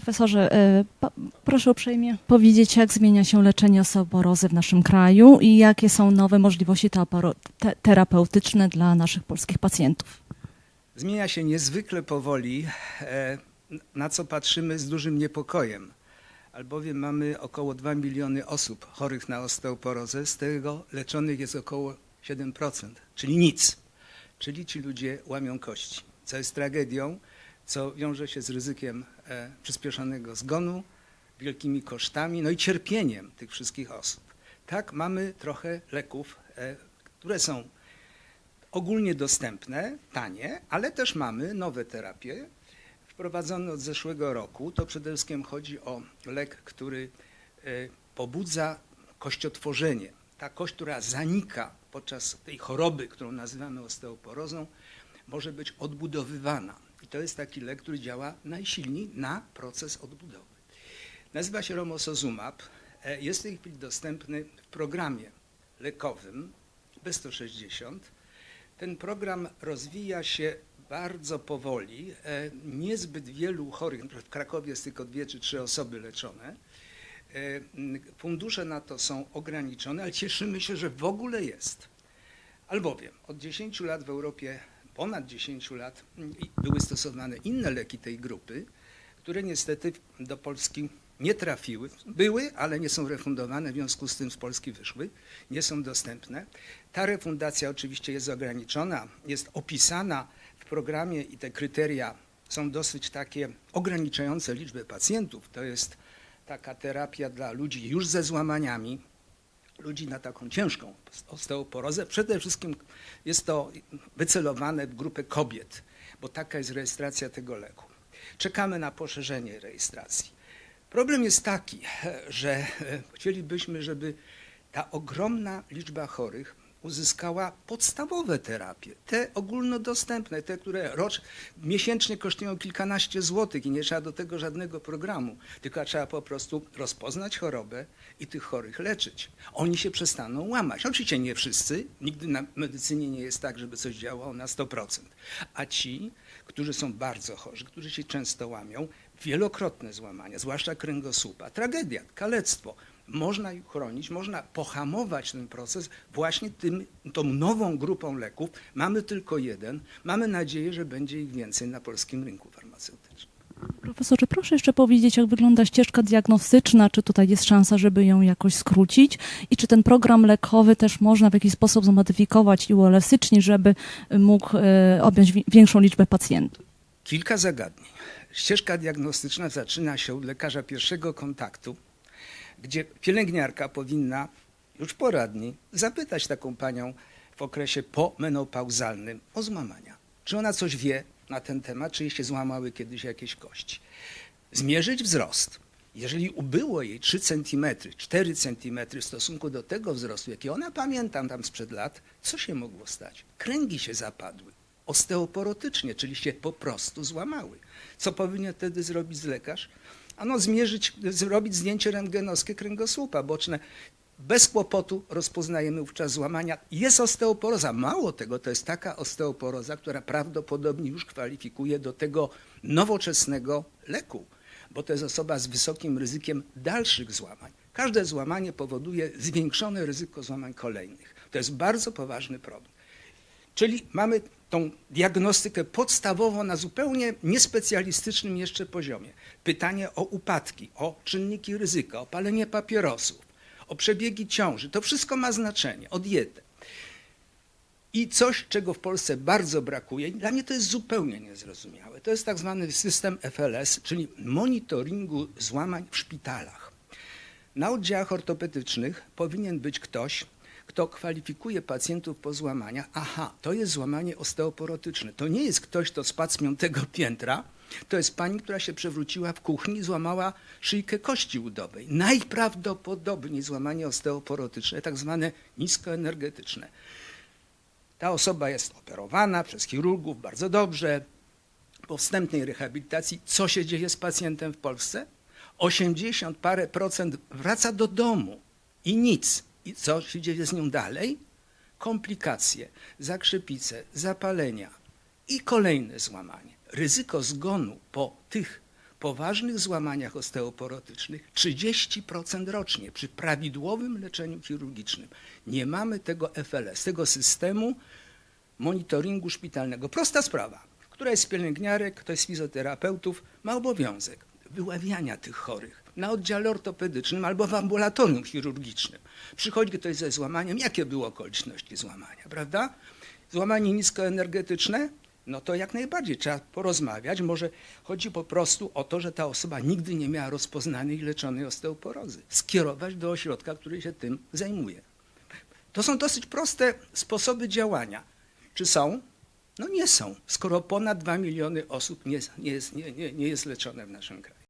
Profesorze, e, proszę uprzejmie powiedzieć, jak zmienia się leczenie osteoporozy w naszym kraju i jakie są nowe możliwości terapeutyczne dla naszych polskich pacjentów. Zmienia się niezwykle powoli, e, na co patrzymy z dużym niepokojem, albowiem mamy około 2 miliony osób chorych na osteoporozę, z tego leczonych jest około 7%, czyli nic. Czyli ci ludzie łamią kości, co jest tragedią, co wiąże się z ryzykiem przyspieszonego zgonu, wielkimi kosztami, no i cierpieniem tych wszystkich osób. Tak, mamy trochę leków, e, które są ogólnie dostępne, tanie, ale też mamy nowe terapie wprowadzone od zeszłego roku. To przede wszystkim chodzi o lek, który e, pobudza kościotworzenie. Ta kość, która zanika podczas tej choroby, którą nazywamy osteoporozą, może być odbudowywana. I to jest taki lek, który działa najsilniej na proces odbudowy. Nazywa się Romosozumab. E, Jest w tej chwili dostępny w programie lekowym B160. Ten program rozwija się bardzo powoli. E, Niezbyt wielu chorych, w Krakowie jest tylko dwie czy trzy osoby leczone. E, Fundusze na to są ograniczone, ale cieszymy się, że w ogóle jest. Albowiem od 10 lat w Europie, ponad 10 lat, m, i były stosowane inne leki tej grupy, które niestety do Polski nie trafiły. Były, ale nie są refundowane, w związku z tym z Polski wyszły, nie są dostępne. Ta refundacja oczywiście jest ograniczona, jest opisana w programie i te kryteria są dosyć takie ograniczające liczbę pacjentów. To jest taka terapia dla ludzi już ze złamaniami, ludzi na taką ciężką osteoporozę. Przede wszystkim jest to wycelowane w grupę kobiet, bo taka jest rejestracja tego leku. Czekamy na poszerzenie rejestracji. Problem jest taki, że chcielibyśmy, żeby ta ogromna liczba chorych uzyskała podstawowe terapie, te ogólnodostępne, te, które rocz, miesięcznie kosztują kilkanaście złotych i nie trzeba do tego żadnego programu, tylko trzeba po prostu rozpoznać chorobę i tych chorych leczyć. Oni się przestaną łamać. Oczywiście nie wszyscy, nigdy na medycynie nie jest tak, żeby coś działało na 100%, a ci, którzy są bardzo chorzy, którzy się często łamią, wielokrotne złamania, zwłaszcza kręgosłupa, tragedia, kalectwo. Można chronić, można pohamować ten proces właśnie tym, tą nową grupą leków. Mamy tylko jeden. Mamy nadzieję, że będzie ich więcej na polskim rynku farmaceutycznym. Profesorze, proszę jeszcze powiedzieć, jak wygląda ścieżka diagnostyczna, czy tutaj jest szansa, żeby ją jakoś skrócić i czy ten program lekowy też można w jakiś sposób zmodyfikować i uelastycznić, żeby mógł e, objąć wi- większą liczbę pacjentów. Kilka zagadnień. Ścieżka diagnostyczna zaczyna się od lekarza pierwszego kontaktu, gdzie pielęgniarka powinna już poradni zapytać taką panią w okresie pomenopauzalnym o złamania. Czy ona coś wie na ten temat, czy jej się złamały kiedyś jakieś kości. Zmierzyć wzrost. Jeżeli ubyło jej 3 cm, 4 cm w stosunku do tego wzrostu, jaki ona pamiętam tam sprzed lat, co się mogło stać? Kręgi się zapadły osteoporotycznie, czyli się po prostu złamały. Co powinien wtedy zrobić lekarz? Ano zmierzyć, zrobić zdjęcie rentgenowskie kręgosłupa boczne. Bez kłopotu rozpoznajemy wówczas złamania. Jest osteoporoza. Mało tego, to jest taka osteoporoza, która prawdopodobnie już kwalifikuje do tego nowoczesnego leku, bo to jest osoba z wysokim ryzykiem dalszych złamań. Każde złamanie powoduje zwiększone ryzyko złamań kolejnych. To jest bardzo poważny problem. Czyli mamy tą diagnostykę podstawową na zupełnie niespecjalistycznym jeszcze poziomie. Pytanie o upadki, o czynniki ryzyka, o palenie papierosów, o przebiegi ciąży. To wszystko ma znaczenie, o dietę. I coś, czego w Polsce bardzo brakuje, dla mnie to jest zupełnie niezrozumiałe. To jest tak zwany system FLS, czyli monitoringu złamań w szpitalach. Na oddziałach ortopedycznych powinien być ktoś, kto kwalifikuje pacjentów po złamaniach. Aha, to jest złamanie osteoporotyczne. To nie jest ktoś, kto spadł z piątego piętra. To jest pani, która się przewróciła w kuchni i złamała szyjkę kości udowej. Najprawdopodobniej złamanie osteoporotyczne, tak zwane niskoenergetyczne. Ta osoba jest operowana przez chirurgów bardzo dobrze. Po wstępnej rehabilitacji, co się dzieje z pacjentem w Polsce? 80 parę procent wraca do domu i nic. I co się dzieje z nią dalej? Komplikacje, zakrzepice, zapalenia i kolejne złamanie. Ryzyko zgonu po tych poważnych złamaniach osteoporotycznych 30% rocznie przy prawidłowym leczeniu chirurgicznym. Nie mamy tego FLS, tego systemu monitoringu szpitalnego. Prosta sprawa. Która jest z pielęgniarek, kto jest z fizjoterapeutów, ma obowiązek wyławiania tych chorych na oddziale ortopedycznym albo w ambulatorium chirurgicznym. Przychodzi ktoś ze złamaniem, jakie były okoliczności złamania, prawda? Złamanie niskoenergetyczne, no to jak najbardziej trzeba porozmawiać. Może chodzi po prostu o to, że ta osoba nigdy nie miała rozpoznanej i leczonej osteoporozy. Skierować do ośrodka, który się tym zajmuje. To są dosyć proste sposoby działania. Czy są? No nie są, skoro ponad 2 miliony osób nie, nie, jest, nie, nie, nie jest leczone w naszym kraju.